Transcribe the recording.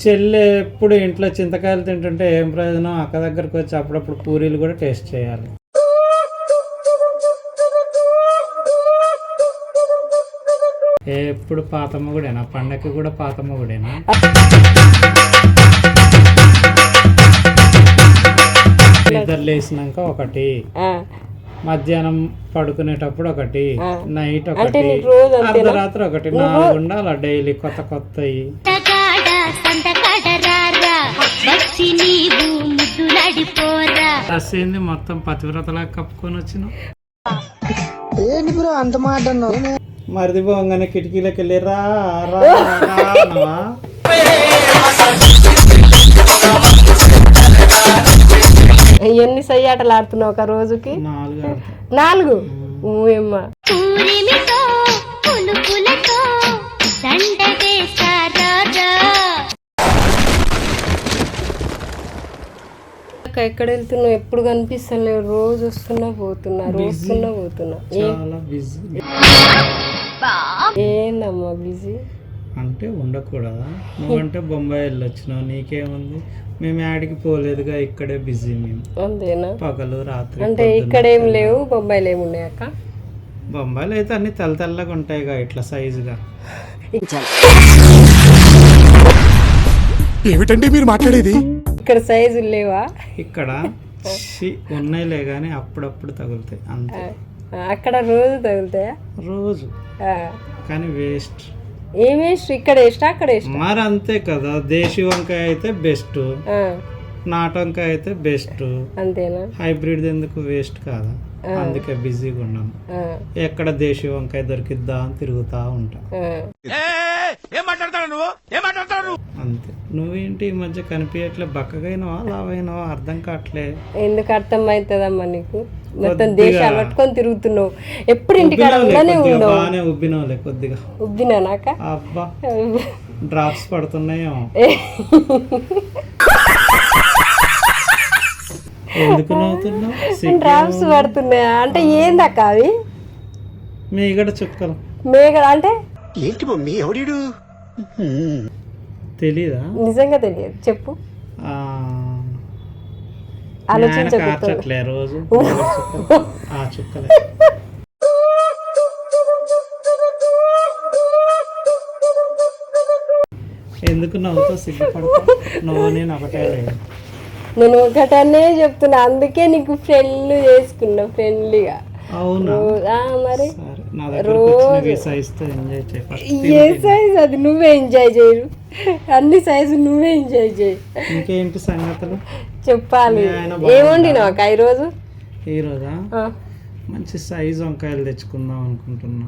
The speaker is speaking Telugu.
చెల్లి ఎప్పుడు ఇంట్లో చింతకాయలు తింటుంటే ఏం ప్రయోజనం? అక్క దగ్గరకు వచ్చి అప్పుడప్పుడు పూరీలు కూడా టేస్ట్ చేయాలి. ఎప్పుడు పాతమ్మ గుడేనా? పండగకి కూడా పాతమ్మ గుడేనా? నిద్ర లేసినాక ఒకటి. మధ్యాహ్నం పడుకునేటప్పుడు ఒకటి. నైట్ ఒకటి? అర్ధరాత్రి ఒకటి. నాలుగు ఉండాలి డైలీ కొత్త కొత్తవి వచ్చి నీవు ముద్దులాడిపోరా? ఏంది మొత్తం పతివ్రతలా కప్పుకొని వచ్చిన. మరిది పోగానే కిటికీలోకి వెళ్ళి రా రా రా అన్నవా? ఎన్ని సయ్యాటలు ఆడుతున్నావు ఒక రోజుకి? నాలుగు. నాలుగు? ఊయమ్మ. అక్క ఎక్కడ వెళ్తున్నావు ఎప్పుడు కనిపిస్తలేవు. రోజు వస్తున్నా పోతున్నా రోజు వస్తున్నా పోతున్నా. చాలా బిజీ ఏందమ్మా బిజీ అంటే ఉండకూడదా? నువ్వంటే బొంబాయి వెళ్ళొచ్చినావు నీకేముంది? మేము యాడికి పోలేదుగా ఇక్కడే బిజీ మేము. అంతేనా? పగలు రాత్రి అంటే. ఇక్కడ ఏం లేవు బొంబాయిలు ఏమి ఉన్నాయి అక్క? బొంబాయిలో అయితే అన్ని తెల్ల తెల్లగా ఉంటాయిగా ఇట్లా సైజుగా ఏమిటండి మీరు మాట్లాడేది? ఇక్కడ సైజులు లేవా? ఇక్కడ ఉన్నాయిలే కానీ అప్పుడప్పుడు తగులుతాయి అంతే. అక్కడ రోజు తగులుతాయా? రోజు. కానీ వేస్ట్. ఏమేసి ఇక్కడ ఇష్టం అక్కడ ఇష్టం మరి అంతే కదా దేశీ వంకాయ అయితే బెస్ట్. నాటు వంకాయ అయితే బెస్ట్. అంతేనా? హైబ్రిడ్ ఎందుకు వేస్ట్ కాదా? అందుకే బిజీగా ఉన్నాను ఎక్కడ దేశీ వంకాయ దొరికిద్దా అని తిరుగుతా ఉంటా. ఆ. అంతే. నువ్వేంటి ఈ మధ్య కనిపించట్లే? బక్కగైనవా లావైనవా? అర్థం కావట్లే. ఎందుకు అర్థం అవుతుందమ్మా నీకు? మొత్తం. దేశాలు పట్టుకొని తిరుగుతున్నావు. ఎప్పుడు ఇంటికాడ ఉండనే కొద్దిగా, ఉండవు. బాగానే ఉబ్బినావులే కొద్దిగా. ఉబ్బినా నాక అబ్బా. డ్రాప్స్ పడుతున్నాయేమో. ఎందుకు నవ్వుతున్నావు? డ్రాప్స్ పడుతున్నాయా? అంటే ఏందక్క అవి? మీగడ చుక్కలు. మేఘ అంటే? ఏంటి మమ్మీ? ఎవడీడు తెలీదా? నిజంగా తెలియదు. చెప్పు. ఆ, ఆలోచించకు. నాయన కార్చట్లే రోజు. ఆ చుక్కలే ఎందుకు సిగ్గుపడతావు? నువ్వు నేను ఒకటే నేను ఒకటనే చెప్తున్నా. అందుకే నీకు ఫ్రెండ్ చేసుకున్నా ఫ్రెండ్లీగా అవునా? మరి? ఈ ఫస్ట్ ఏ సైజ్ అది నువ్వే ఎంజాయ్ చేయరు. అన్ని సైజు నువ్వే ఎంజాయ్ చేయి. ఇంకేంటి సంగతులు? చెప్పాలి. బాగున్నాడా? ఏమండినావు అక్క ఈరోజు? ఈరోజా ఆ, మంచి సైజ్ వంకాయలు తెచ్చుకుందాం అనుకుంటున్నా.